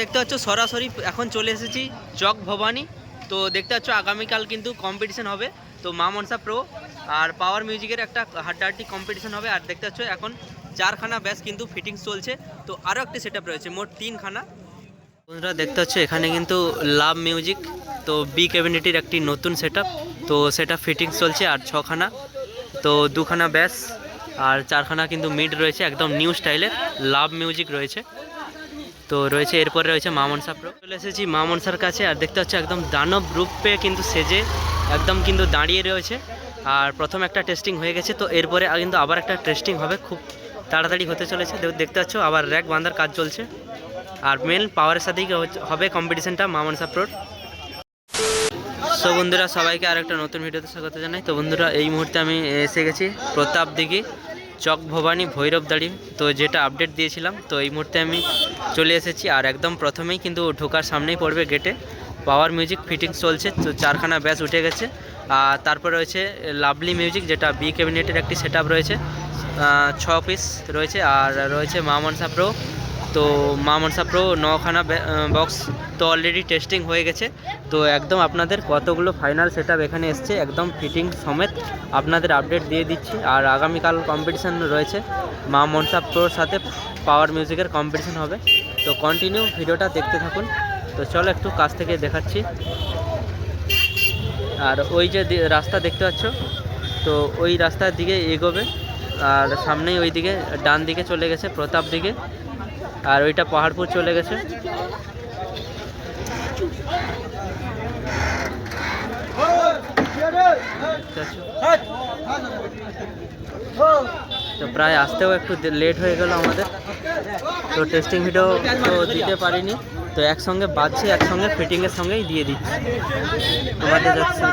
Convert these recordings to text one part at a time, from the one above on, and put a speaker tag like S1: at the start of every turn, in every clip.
S1: দেখতে পাচ্ছ, সরাসরি এখন চলে এসেছি জগ ভবানী। তো দেখতে পাচ্ছ, আগামীকাল কিন্তু কম্পিটিশন হবে। তো মা মনসা প্রো আর পাওয়ার মিউজিকের একটা হাড্ডাহাড্ডি কম্পিটিশন হবে। আর দেখতে পাচ্ছ, এখন চারখানা ব্যাস কিন্তু ফিটিংস চলছে। তো আরও একটি সেট আপ রয়েছে, মোট তিনখানা। বন্ধুরা, দেখতে পাচ্ছ, এখানে কিন্তু লাভ মিউজিক তো বি ক্যাবিনেটির একটি নতুন সেট তো সেটা ফিটিংস চলছে আর ছখানা। তো দুখানা ব্যাস আর চারখানা কিন্তু মিড রয়েছে, একদম নিউ স্টাইলের লাভ মিউজিক রয়েছে। তো রয়েছে, এরপরে রয়েছে মা মনসা প্রো চলে এসেছি মা মনসার কাছে, আর দেখতে পাচ্ছ একদম দানব রূপে কিন্তু সেজে একদম কিন্তু দাঁড়িয়ে রয়েছে। আর প্রথম একটা টেস্টিং হয়ে গেছে, তো এরপরে কিন্তু আবার একটা টেস্টিং হবে, খুব তাড়াতাড়ি হতে চলেছে। দেখ- দেখতে পাচ্ছ আবার র্যাক বাঁধার কাজ চলছে। আর মেন পাওয়ারের সাথেই হবে কম্পিটিশানটা মা মনসা প্রোর সো বন্ধুরা, সবাইকে আর একটা নতুন ভিডিওতে স্বাগত জানাই। তো বন্ধুরা, এই মুহূর্তে আমি এসে গেছি প্রতাপ দিঘি। চক ভবানী ভৈরব ভৈরবদাড়ি তো যেটা আপডেট দিয়েছিলাম, তো এই মুহূর্তে আমি চলে এসেছি আর একদম প্রথমেই কিন্তু ঢোকার সামনেই পড়বে গেটে পাওয়ার মিউজিক ফিটিংস চলছে, তো চারখানা ব্যাস উঠে গেছে। আর তারপর রয়েছে লাভলি মিউজিক যেটা বি ক্যাবিনেটের একটি সেট রয়েছে। ছ পিস রয়েছে, আর রয়েছে মা মনসা প্রো তো মা মনসা প্রো, নখানা বক্স তো অলরেডি টেস্টিং হয়ে গেছে। তো একদম আপনাদের কতগুলো ফাইনাল সেট এখানে এসছে, একদম ফিটিং সমেত আপনাদের আপডেট দিয়ে দিচ্ছি। আর আগামীকাল কম্পিটিশান রয়েছে মা মনসা প্রোর সাথে পাওয়ার মিউজিকের কম্পিটিশান হবে। তো কন্টিনিউ ভিডিওটা দেখতে থাকুন। তো চলো একটু কাছ থেকে দেখাচ্ছি। আর ওই যে রাস্তা দেখতে পাচ্ছ? তো ওই রাস্তার দিকে এগোবে। আর সামনেই ওই দিকে ডান দিকে চলে গেছে প্রতাপ দিকে। আর ওইটা পাহাড়পুর চলে গেছে। তো প্রায় আসতেও একটু লেট হয়ে গেল আমাদের। তো টেস্টিং ভিডিও তো দিতে পারিনি। তো একসঙ্গে বাজছে, একসঙ্গে ফিটিংয়ের সঙ্গেই দিয়ে দিচ্ছি। তোমাদের যাচ্ছে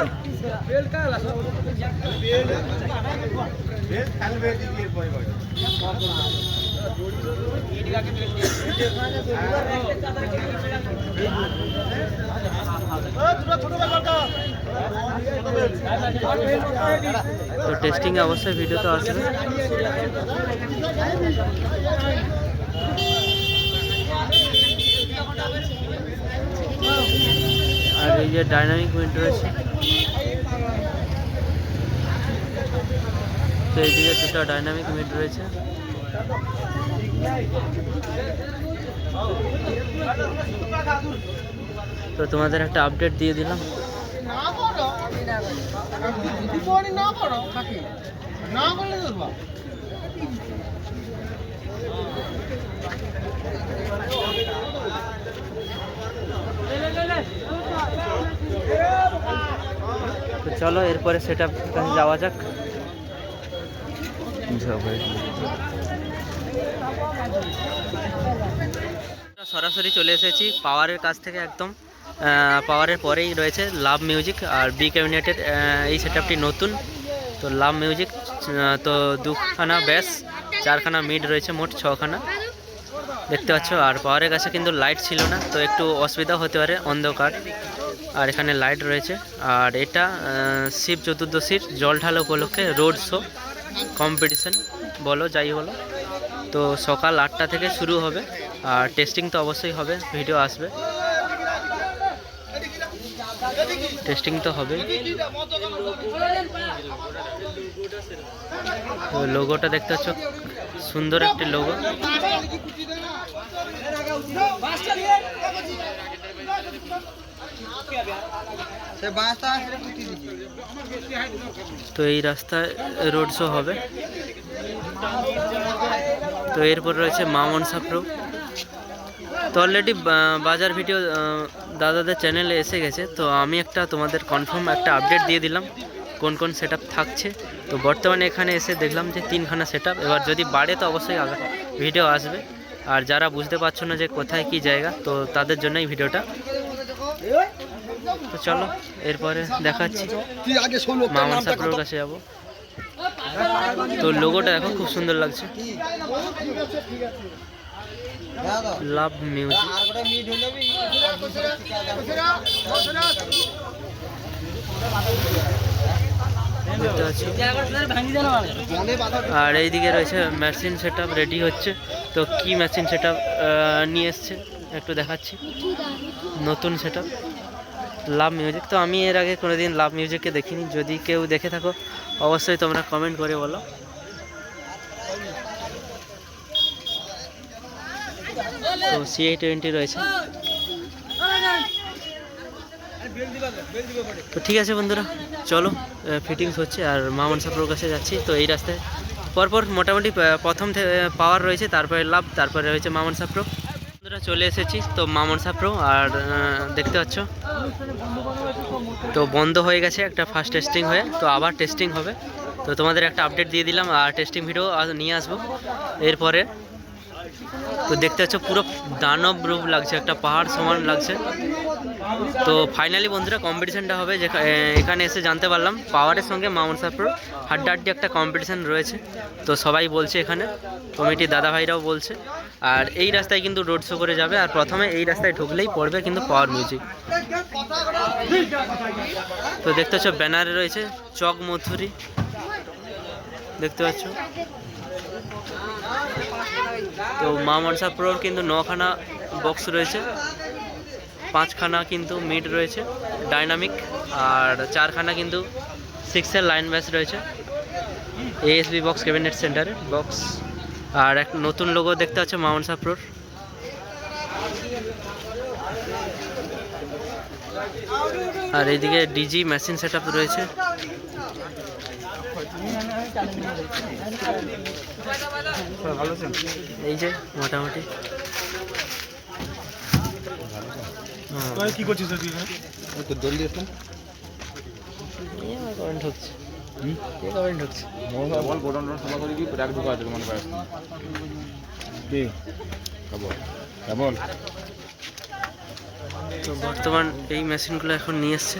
S1: তো টেস্টিং অবশ্যই ভিডিও তো আসবে। আর এই যে ডাইনামিক উইন্ড রয়েছে। তো এইদিকে দুটো ডাইনামিক উইন্ড রয়েছে। তো তোমাদের একটা আপডেট দিয়ে দিলাম। চলো এরপরে সেটা যাওয়া যাক। সরাসরি চলে এসেছি পাওয়ারের কাছ থেকে একদম পাওয়ারের পরেই রয়েছে লাভ মিউজিক আর বি ক্যাবিনেটের এই সেটআপটি নতুন। তো লাভ মিউজিক তো দুখানা ব্যাস, চারখানা মিড রয়েছে মোট ছখানা। দেখতে পাচ্ছ, আর পাওয়ারের কাছে কিন্তু লাইট ছিল না, তো একটু অসুবিধা হতে পারে অন্ধকার। আর এখানে লাইট রয়েছে। আর এটা শিব চতুর্দশীর জল ঢালা উপলক্ষে রোড শো কম্পিটিশন, বলো যাই বলো। তো সকাল আটটা থেকে শুরু হবে, আর টেস্টিং তো অবশ্যই হবে ভিডিও আসবে। টেস্টিং তো হবে। লোগোটা দেখতে পাচ্ছ, সুন্দর একটি লোগো তো এই রাস্তায় রোড শো হবে। তো এরপর রয়েছে মা মনসা প্রো তো অলরেডি বাজার ভিডিও দাদাদের চ্যানেলে এসে গেছে। তো আমি একটা তোমাদের কনফার্ম একটা আপডেট দিয়ে দিলাম, কোন কোন সেট থাকছে। তো বর্তমানে এখানে এসে দেখলাম যে তিনখানা সেট এবার যদি বাড়ে তো অবশ্যই ভিডিও আসবে। আর যারা বুঝতে পারছ না যে কোথায় কি জায়গা, তো তাদের জন্যই ভিডিওটা তো চলো, এরপরে দেখাচ্ছি।
S2: তুই আগে শোন
S1: মা কাছে যাব। তো লোগোটা দেখো খুব সুন্দর লাগছে। লাভ মিউজিক
S2: আর
S1: এইদিকে রয়েছে মেশিন সেট রেডি হচ্ছে। তো কি মেশিন সেট নিয়ে এসছে? একটু দেখাচ্ছি। নতুন সেটা লাভ মিউজিক তো আমি এর আগে কোনোদিন লাভ মিউজিককে দেখিনি। যদি কেউ দেখে থাকো অবশ্যই তোমরা কমেন্ট করে বলো। তো সিআই টোয়েন্টি রয়েছে। তো ঠিক আছে বন্ধুরা চলো ফিটিংস হচ্ছে আর মা মনসা কাছে যাচ্ছি। তো এই রাস্তায় পরপর মোটামুটি প্রথম পাওয়ার রয়েছে তারপরে লাভ তারপরে রয়েছে মা মনসা প্রো বন্ধুরা চলে এসেছি। তো মামন সাপ্রো আর দেখতে পাচ্ছ? তো বন্ধ হয়ে গেছে একটা ফার্স্ট টেস্টিং হয়ে, তো আবার টেস্টিং হবে। তো তোমাদের একটা আপডেট দিয়ে দিলাম, আর টেস্টিং ভিডিও নিয়ে আসব। এরপরে, তো দেখতে পাচ্ছ পুরো দানব রূপ লাগছে, একটা পাহাড় সমান লাগছে। তো ফাইনালি বন্ধুরা কম্পিটিশানটা হবে এখানে এসে জানতে পারলাম পাওয়ারের সঙ্গে মাউন্ট সাপ্রোর হাড্ডাহাড্ডি একটা কম্পিটিশান রয়েছে। তো সবাই বলছে এখানে, কমিটির দাদা ভাইরাও বলছে। আর এই রাস্তায় কিন্তু রোড শো করে যাবে। আর প্রথমে এই রাস্তায় ঢুকলেই পড়বে কিন্তু পাওয়ার মিউজিক তো দেখতে পাচ্ছ ব্যানারে রয়েছে চক মথুরি দেখতে পাচ্ছ? তো মা মনসা কিন্তু নখানা বক্স রয়েছে। পাঁচখানা কিন্তু মিড রয়েছে, ডাইনামিক, আর চারখানা কিন্তু সিক্সের লাইন ব্যাস রয়েছে। এএসবি বক্স ক্যাবিনেট সেন্টারে বক্স আর এক নতুন লোগো দেখতে পাচ্ছ মা মনসা প্রোর আর এইদিকে ডিজি মেশিন সেট রয়েছে। এই যে, মোটামুটি হ্যাঁ।
S3: কি করছিস তো দল দিয়েছিলাম।
S1: এই আমার কমেন্ট ঢুকছে কে কমেন্ট ঢুকছে
S3: বল গোডাউন সভা করে কি রাখ ঢুকা আছে মনে পায়। কি?
S1: তো বর্তমান এই মেশিনগুলো এখন নিয়ে এসছে।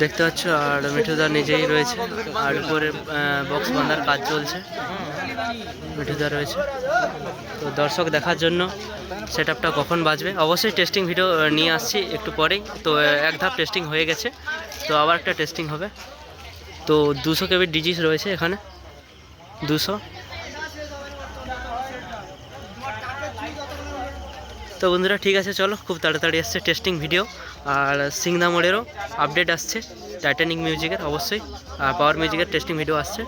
S1: দেখতে পাচ্ছ, আর মিঠুদা নিজেই রয়েছে, আর উপরে বক্স বাঁধার কাজ চলছে। মিঠুদা রয়েছে। তো দর্শক দেখার জন্য সেট আপটা কখন বাজবে? অবশ্যই টেস্টিং ভিডিও নিয়ে আসছি একটু পরেই। তো এক ধাপ টেস্টিং হয়ে গেছে। তো আবার একটা টেস্টিং হবে। তো দুশো কেবির ডিজিস রয়েছে এখানে। দুশো। তো বন্ধুরা, ঠিক আছে, চলো, খুব তাড়াতাড়ি আসছে টেস্টিং ভিডিও আর সিংদা মোড়েরও আপডেট আসছে টাইটানিক মিউজিকের অবশ্যই। আর পাওয়ার মিউজিকের টেস্টিং ভিডিও আসছে।